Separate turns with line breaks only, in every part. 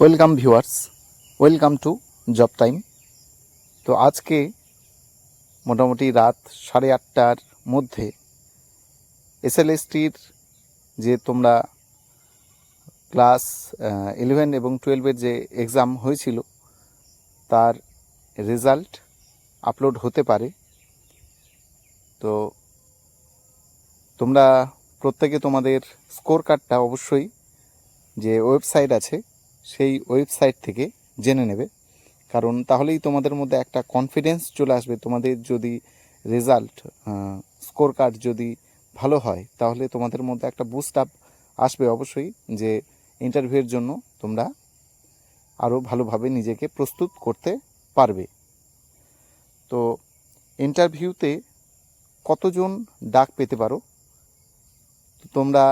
Welcome viewers welcome to job time তো আজকে মোটামুটি রাত সাড়ে আটটার মধ্যে এসএলএসটির যে তোমরা ক্লাস ইলেভেন এবং টুয়েলভের যে এক্সাম হয়েছিল, তার রেজাল্ট আপলোড হতে পারে। তো তোমরা প্রত্যেকে তোমাদের স্কোর কার্ডটা অবশ্যই যে ওয়েবসাইট আছে সেই ওয়েবসাইট থেকে জেনে নেবে। কারণ তাহলেই তোমাদের মধ্যে একটা কনফিডেন্স চলে আসবে। তোমাদের যদি রেজাল্ট স্কোর কার্ড যদি ভালো হয়, তাহলে তোমাদের মধ্যে একটা বুস্ট আপ আসবে অবশ্যই যে ইন্টারভিউয়ের জন্য তোমরা আরও ভালোভাবে নিজেকে প্রস্তুত করতে পারবে। তো ইন্টারভিউতে কতজন ডাক পেতে পারো? তোমরা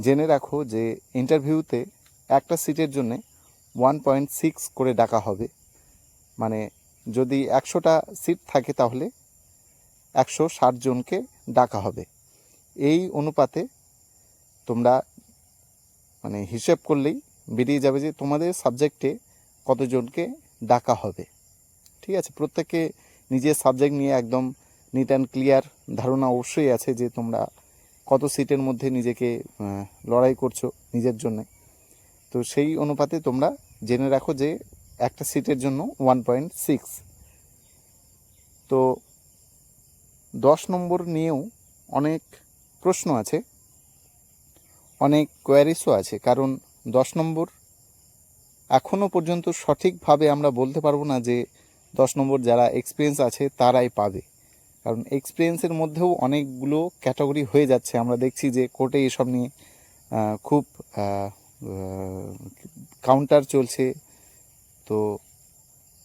জেনে রাখো যে ইন্টারভিউতে একটা সিটের জন্য ওয়ান পয়েন্ট সিক্স করে ডাকা হবে। মানে যদি একশোটা সিট থাকে তাহলে একশো ষাট জনকে ডাকা হবে। এই অনুপাতে তোমরা মানে হিসেব করলেই বেরিয়ে যাবে যে তোমাদের সাবজেক্টে কতজনকে ডাকা হবে। ঠিক আছে? প্রত্যেকে নিজের সাবজেক্ট নিয়ে একদম নিট অ্যান্ড ক্লিয়ার ধারণা অবশ্যই আছে যে তোমরা কত সিটের মধ্যে নিজেকে লড়াই করছ নিজের জন্য। তো সেই অনুপাতে তোমরা জেনে রাখো যে একটা সিটের জন্য ওয়ান পয়েন্ট সিক্স তো দশ নম্বর নিয়েও অনেক প্রশ্ন আছে, অনেক কোয়ারিসও আছে, কারণ দশ নম্বর এখনও পর্যন্ত সঠিকভাবে আমরা বলতে পারব না যে দশ নম্বর যারা এক্সপিরিয়েন্স আছে তারাই পাবে। কারণ এক্সপিরিয়েন্সের মধ্যেও অনেকগুলো ক্যাটাগরি হয়ে যাচ্ছে। আমরা দেখছি যে কোর্টে এসব নিয়ে খুব কাউন্টার চলছে। তো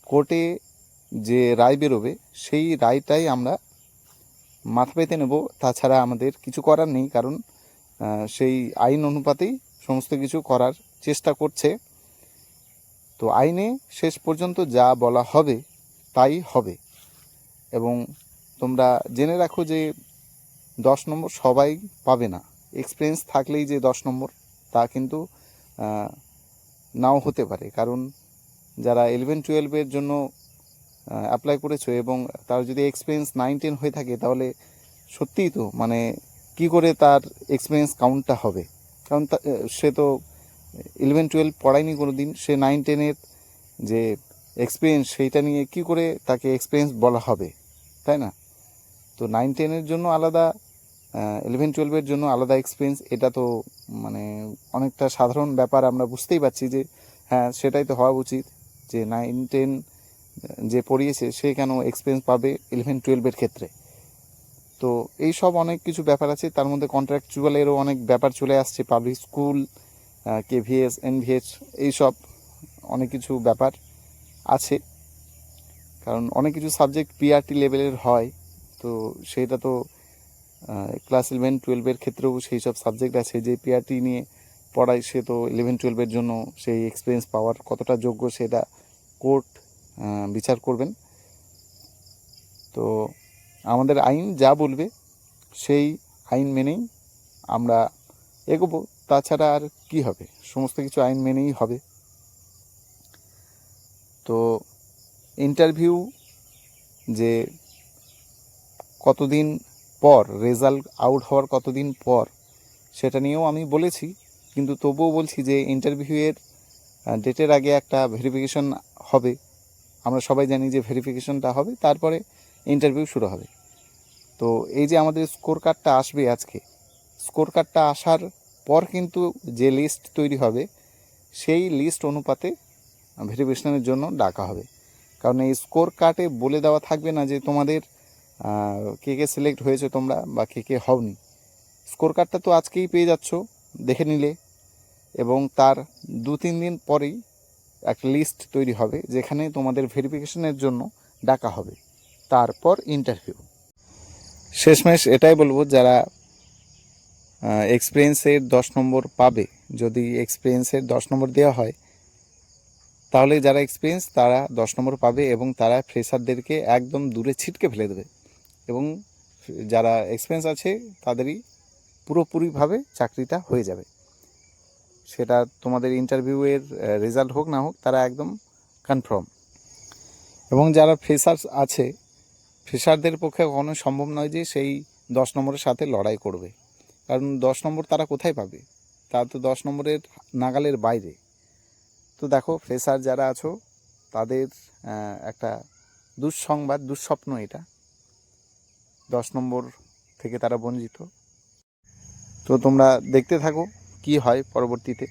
কোর্টে যে রায় বেরোবে, সেই রায়টাই আমরা মাথা পেতে নেব। তাছাড়া আমাদের কিছু করার নেই, কারণ সেই আইন অনুপাতেই সমস্ত কিছু করার চেষ্টা করছে। তো আইনে শেষ পর্যন্ত যা বলা হবে, তাই হবে। এবং তোমরা জেনে রাখো যে দশ নম্বর সবাই পাবে না। এক্সপিরিয়েন্স থাকলেই যে দশ নম্বর, তা কিন্তু নাও হতে পারে। কারণ যারা ইলেভেন টুয়েলভের জন্য অ্যাপ্লাই করেছ এবং তার যদি এক্সপিরিয়েন্স নাইন টেন হয়ে থাকে, তাহলে সত্যিই তো মানে কি করে তার এক্সপিরিয়েন্স কাউন্টটা হবে? কারণ সে তো ইলেভেন টুয়েলভ পড়ায়নি কোনো দিন সে নাইন টেনের যে এক্সপিরিয়েন্স সেইটা নিয়ে কি করে তাকে এক্সপিরিয়েন্স বলা হবে? তাই না? তো নাইন টেনের জন্য আলাদা ইলেভেন টুয়েলভের জন্য আলাদা এক্সপিরিয়েন্স এটা তো মানে অনেকটা সাধারণ ব্যাপার, আমরা বুঝতেই পারছি যে হ্যাঁ সেটাই তো হওয়া উচিত যে নাইন টেন যে পড়িয়েছে, সে কেন এক্সপিরিয়েন্স পাবে ইলেভেন টুয়েলভের ক্ষেত্রে। তো এই সব অনেক কিছু ব্যাপার আছে, তার মধ্যে কন্ট্রাকচুয়ালেরও অনেক ব্যাপার চলে আসছে পাবলিক স্কুল কেভিএস এনভিএস এইসব অনেক কিছু ব্যাপার আছে। কারণ অনেক কিছু সাবজেক্ট পিআরটি লেভেলের হয়, তো সেটা তো ক্লাস ইলেভেন টুয়েলভের ক্ষেত্রেও সেই সব সাবজেক্ট আছে, যে পিআরটি নিয়ে পড়ায় সে তো ইলেভেন টুয়েলভের জন্য সেই এক্সপিরিয়েন্স পাওয়ার কতটা যোগ্য সেটা কোর্ট বিচার করবেন। তো আমাদের আইন যা বলবে সেই আইন মেনেই আমরা এগোবো। তাছাড়া আর কি হবে? সমস্ত কিছু আইন মেনেই হবে। তো ইন্টারভিউ যে কতদিন পর রেজাল্ট আউট হওয়ার কতদিন পর, সেটা নিয়েও আমি বলেছি। কিন্তু তবুও বলছি যে ইন্টারভিউয়ের ডেটের আগে একটা ভেরিফিকেশন হবে। আমরা সবাই জানি যে ভেরিফিকেশনটা হবে, তারপরে ইন্টারভিউ শুরু হবে। তো এই যে আমাদের স্কোর কার্ডটা আসবে আজকে স্কোর কার্ডটা আসার পর কিন্তু যে লিস্ট তৈরি হবে, সেই লিস্ট অনুপাতে ভেরিফিকেশনের জন্য ডাকা হবে। কারণ এই স্কোর কার্ডে বলে দেওয়া থাকবে না যে, তোমাদের কে কে সিলেক্ট হয়েছে তোমরা বা কে কে হওনি? স্কোর কার্ডটা তো আজকেই পেয়ে যাচ্ছ, দেখে নিলে। এবং তার দু তিন দিন পরেই একটা লিস্ট তৈরি হবে, যেখানে তোমাদের ভেরিফিকেশনের জন্য ডাকা হবে। তারপর ইন্টারভিউ শেষমেশ এটাই বলব, যারা এক্সপিরিয়েন্সের দশ নম্বর পাবে, যদি এক্সপিরিয়েন্সের দশ নম্বর দেওয়া হয়, তাহলে যারা এক্সপিরিয়েন্স তারা দশ নম্বর পাবে এবং তারা ফ্রেশারদেরকে একদম দূরে ছিটকে ফেলে দেবে। এবং যারা এক্সপিরিয়েন্স আছে, তাদেরই পুরোপুরিভাবে চাকরিটা হয়ে যাবে। সেটা তোমাদের ইন্টারভিউয়ের রেজাল্ট হোক, না হোক, তারা একদম কনফার্ম এবং যারা ফ্রেশার্স আছে ফ্রেশারদের পক্ষে কখনো সম্ভব নয় যে সেই দশ নম্বরের সাথে লড়াই করবে। কারণ দশ নম্বর তারা কোথায় পাবে? তারা তো দশ নম্বরের নাগালের বাইরে। তো দেখো ফ্রেশার যারা আছো, তাদের একটা দুঃসংবাদ, দুঃস্বপ্ন এটা। দশ নম্বর থেকে তারা বঞ্চিত। তো তোমরা দেখতে থাকো কি হয় পরবর্তীতে।